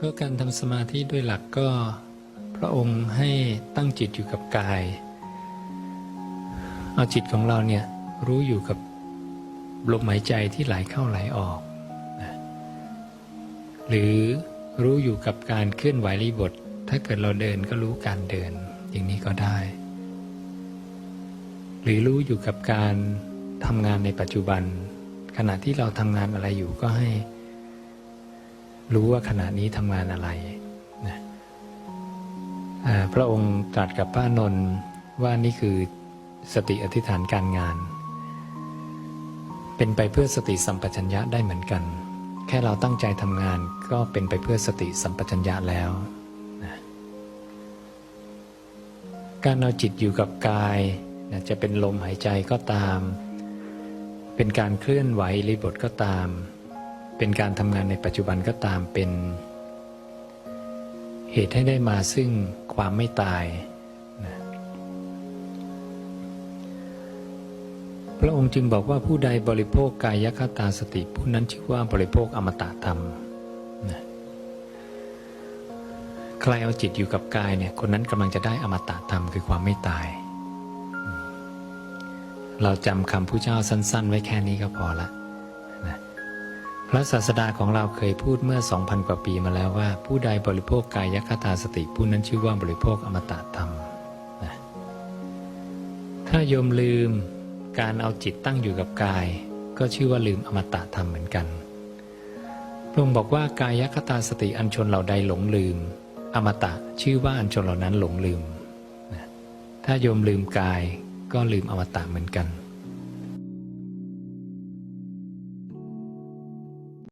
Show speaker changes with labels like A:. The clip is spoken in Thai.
A: ก็การทำสมาธิด้วยหลักก็พระองค์ให้ตั้งจิตอยู่กับกาย เอาจิตของเราเนี่ยรู้อยู่กับลมหายใจที่ไหลเข้าไหลออกนะหรือรู้อยู่กับการเคลื่อนไหวรีบท ถ้าเกิดเราเดินก็รู้การเดินอย่างนี้ก็ได้ หรือรู้อยู่กับการทำงานในปัจจุบัน ขณะที่เราทำงานอะไรอยู่ก็ให้ รู้ว่าขณะนี้ทำงานอะไรนะพระองค์ตรัสกับพระอานนท์ว่านี่คือสติอธิษฐานการงาน เป็นไปเพื่อสติสัมปชัญญะได้เหมือนกัน แค่เราตั้งใจทำงานก็เป็นไปเพื่อสติสัมปชัญญะแล้วนะการเอาจิตอยู่กับกายนะจะเป็นลมหายใจก็ตาม เป็นการเคลื่อนไหวริบทก็ตาม เป็นการทำงานในปัจจุบันก็ตามเป็น เหตุให้ได้มาซึ่งความไม่ตายนะพระองค์จึงบอกว่าผู้ใดบริโภคกายคตาสติ ผู้นั้นชื่อว่าบริโภคอมตะธรรมนะใครเอาจิตอยู่กับกายเนี่ยคนนั้นกำลังจะได้อมตะธรรมคือความไม่ตาย เราจำคำผู้เจ้าสั้น ๆ ไว้แค่นี้ก็พอละ ระศาสดาของเราเคยพูดเมื่อ 2,000 กว่าปีมาแล้วว่า ผู้ใดบริโภคกายคตาสติผู้นั้นชื่อว่าบริโภคอมตะธรรมนะถ้าโยมลืมการเอาจิตตั้งอยู่กับกาย ก็ชื่อว่าลืมอมตะธรรมเหมือนกันพระองค์บอกว่ากายคตาสติอันชนเหล่าใดหลงลืม อมตะชื่อว่าอันชนเหล่านั้นหลงลืมนะถ้าโยมลืมกายก็ลืมอมตะเหมือนกัน